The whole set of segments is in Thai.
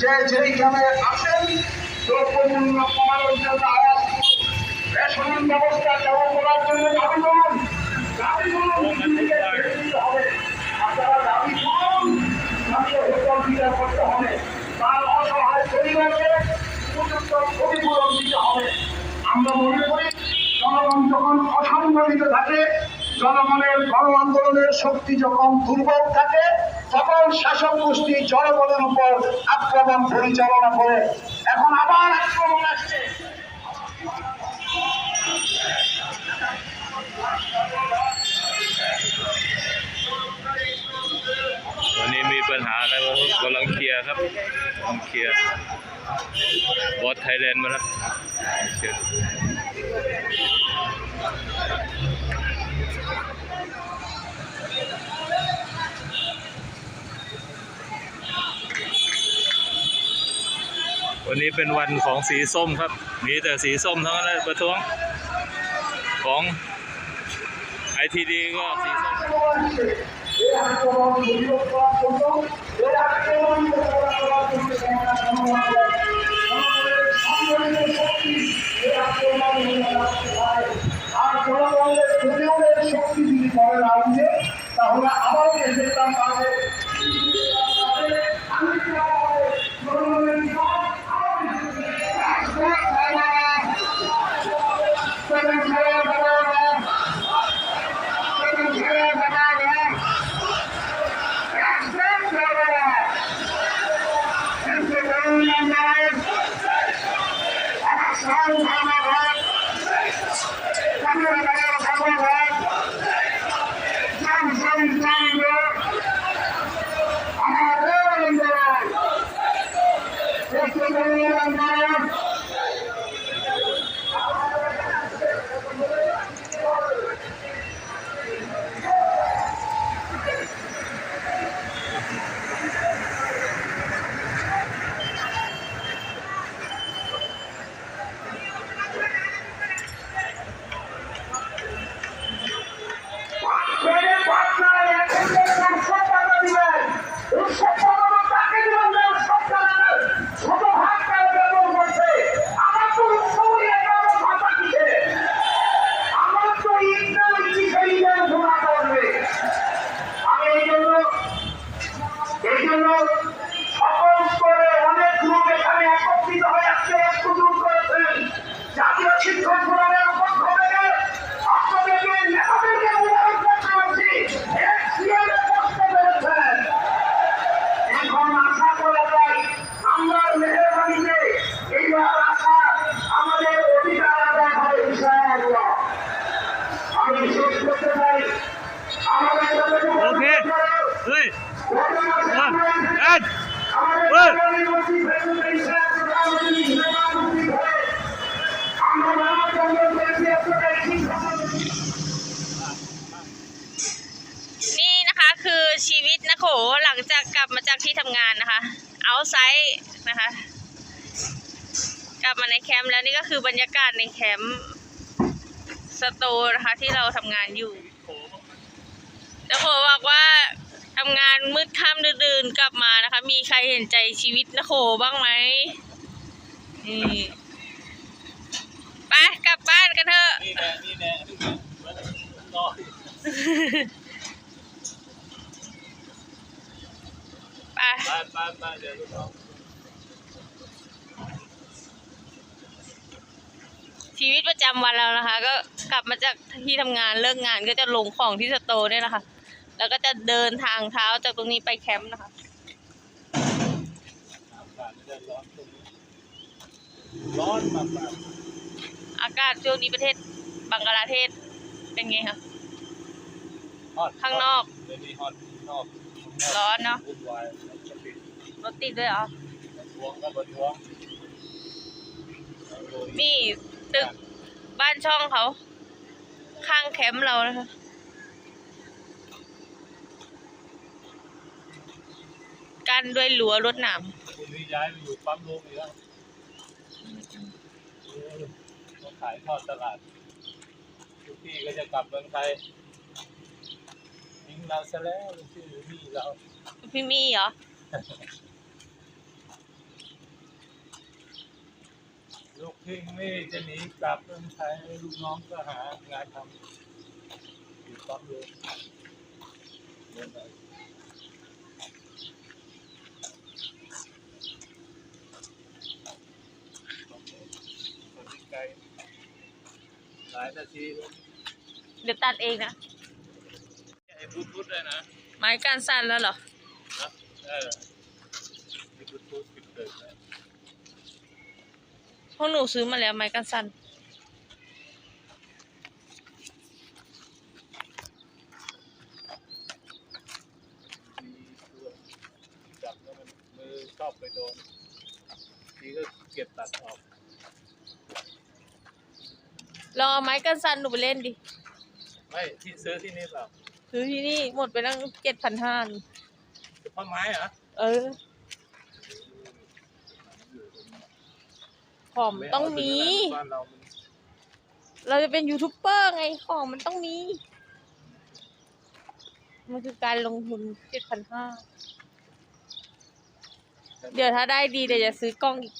যে যেইখানে আসেন দ্রব্যমূল্য কমানোর জন্য আওয়াজ তুলুন। ব্যবস্থা করার জন্য দাবি করুন। হবে। আপনারা দাবি করুন তাকে বিচার করতে হবে। তার অসহায় পরিবারকে ক্ষতিপূরণ দিতে হবে। আমরা মনে করি, জনগণ যখন অসংগঠিত থাকে, জনগণের গণ আন্দোলনের শক্তি যখন দুর্বল থাকে তখন শাসক গোষ্ঠী জনগণের উপর আক্রমণ পরিচালনা করে এখন আবার আক্রমণ আসছেวันนี้มีปัญหาอะไรบ้างครับกำลังเคลียร์ครับกำลังเคลียร์บอสไทยแลนด์มาแล้วเคลียร์ วันนี้เป็นวันของสีส้มครับ มีแต่สีส้มทั้งนั้นเลยประท้วง ของไอทีดีก็สีส้ม এই আক্রমণ প্রতিরোধ করার We're going. งจากกลับมาจากที่ทำงานนะคะ เอาไซต์นะคะ กลับมาในแคมป์แล้วนี่ก็คือบรรยากาศในแคมป์สโตร์นะคะ ที่เราทำงานอยู่แล้วโขบอกว่าทำงานมืดค่ำดื่นๆกลับมานะคะ มีใครเห็นใจชีวิตนะโขบ้างไหมนี่ไปกลับบ้านกันเถอะนี่แน่นี่แน่รอไป ไปไปไปเดี๋ยวลูกน้องชีวิตประจำวันเรานะคะ ก็กลับมาจากที่ทำงานเลิกงานก็จะลงของที่สโตร์เนี่ยแหละค่ะแล้วก็จะเดินทางเท้าจากตรงนี้ไปแคมป์นะคะอากาศจะร้อนตรงนี้ร้อนมากมากอากาศช่วงนี้ประเทศบังกลาเทศเป็นไงคะฮอตข้างนอกเดี๋ยวนี้ฮอตนอก ร้อนเนอะรถติดด้วยเหรอประท้วงก็ประท้วงนี่ตึกบ้านช่องเขา ข้างแคมป์เรานะคะกันด้วยรั้วรวดหนามคุณนี่ย้ายไปอยู่ปั๊มลกอีกแล้วขายทอดตลาดทุกที่ก็จะกลับเมืองไทย เราซะแล้วชื่อมี่เราพี่มีเหรอ ลูกพี่มี่จะหนีกลับเมืองไทยลูกน้องก็หางานทำอยู่ปั๊มเลยเลยเดี๋ยวตัดเองนะ ไอ้บลูทูธเลยนะไม้การสั้นแล้วเหรอนะเออมีบลูทูธติดเกิดเลยพวกหนูซื้อมาแล้วไม้กันสั้นมีตัวจับแล้วมันมือชอบไปโดนทีก็เก็บตัดออกลองเอาไม้กันสั้นหนูไปเล่นดิ ไม่ที่ซื้อที่นี่เปล่า ซื้อที่นี่หมดไปตั้งเจ็ดพันห้าเฉพาะไม้เหรอ เออของมันต้องมี บ้านเรามันเราจะเป็นยูทูบเบอร์ไงของมันต้องมี มันคือการลงทุนเจ็ดพันห้า เดี๋ยวถ้าได้ดีเดี๋ยวจะซื้อกล้องอีก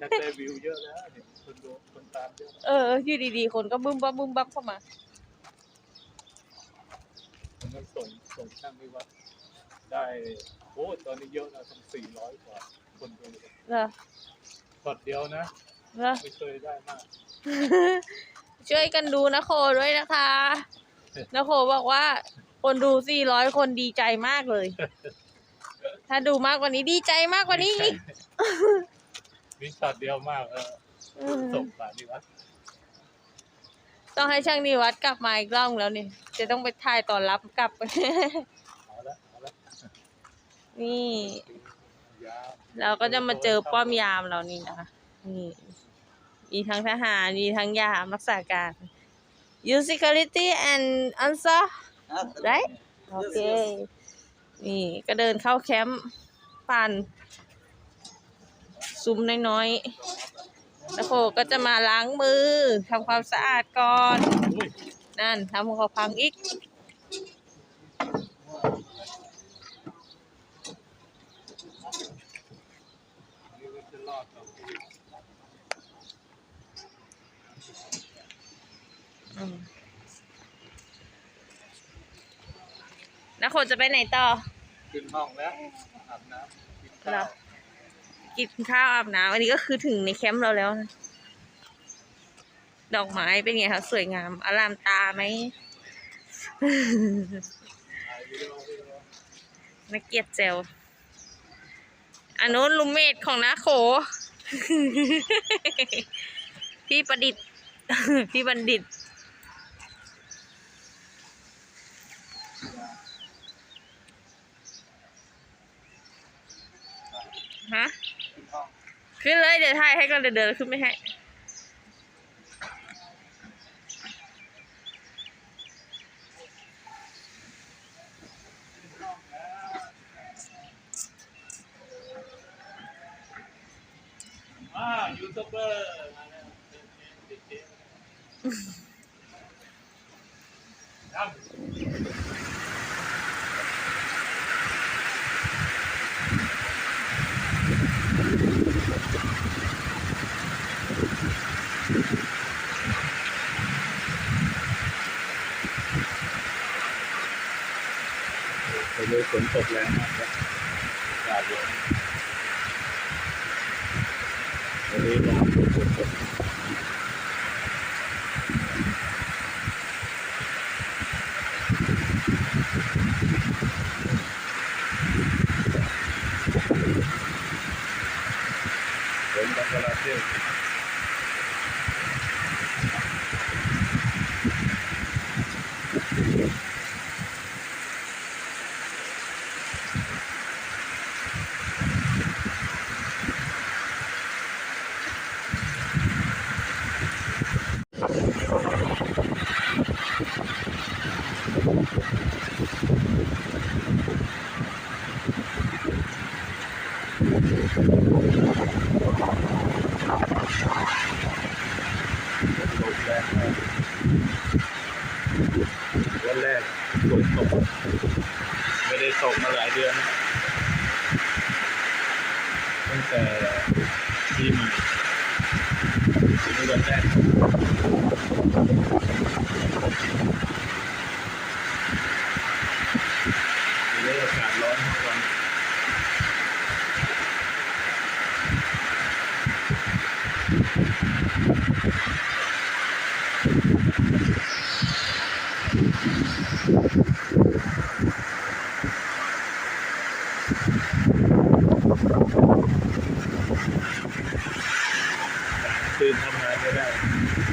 แค่ได้วิวเยอะแล้วเห็นคนดูคนตามเยอะ เอออยู่ดีๆ คนก็บึ้มบั๊มบึ้มบั๊มเข้ามา มันส่งส่งช่างที่วัดได้โอ้ตอนนี้เยอะนะต้องสี่ร้อยกว่าคนดูเหรอช็อตเดียวนะเหรอไม่เคยได้มาก ช่วยกันดูนะโคด้วยนะคะนะโคบอกว่า คนดู400คนดีใจมากเลย ถ้าดูมากกว่านี้ดีใจมากกว่านี้อีกมีช็อตเดียวมากเออส่งสารที่วัด ต้องให้ช่างนิวัดกลับมาอีกรอบแล้วนี่ จะต้องไปถ่ายตอนรับกลับ นี่ เราก็จะมาเจอป้อมยามเรานี่นะคะ นี่ มีทั้งทหาร มีทั้งยามรักษาการ you security and answer right โอเค นี่ก็เดินเข้าแคมป์ผ่นซุ้มน้อยๆ แล้วโคก็จะมาล้างมือทำความสะอาดก่อนอุ้ยนั่นทำของเขาพังอีกนี่ก็จะรอดต่อไปอีกอืมแล้วคนจะไปไหนต่อ ขึ้นห้องแล้วอาบน้ำกินเหรข้าอว กินข้าวอาบน้ำอันนี้ก็คือถึงในแคมป์เราแล้วนะดอกไม้เป็นไงคะสวยงามอลามตาไหมถ่ายวิดีโอวิดีโอนักเกียรติเจลอันนู้นลุมเมดของนาโข พี่ประดิษฐ์ พี่บัณฑิต ฮะ ขึ้นเลยเดี๋ยวถ่ายให้ก็เดินเดินขึ้นไม่ให้ยูทูบเบอร์มาแล้วเจ๊ๆดำ ไป ดู ลมแรงวันแรกฝนตกไม่ได้ตกมาหลายเดือนตั้งแต่ที่ม่ถึงวันแรก Ito yung tama nila ano eh.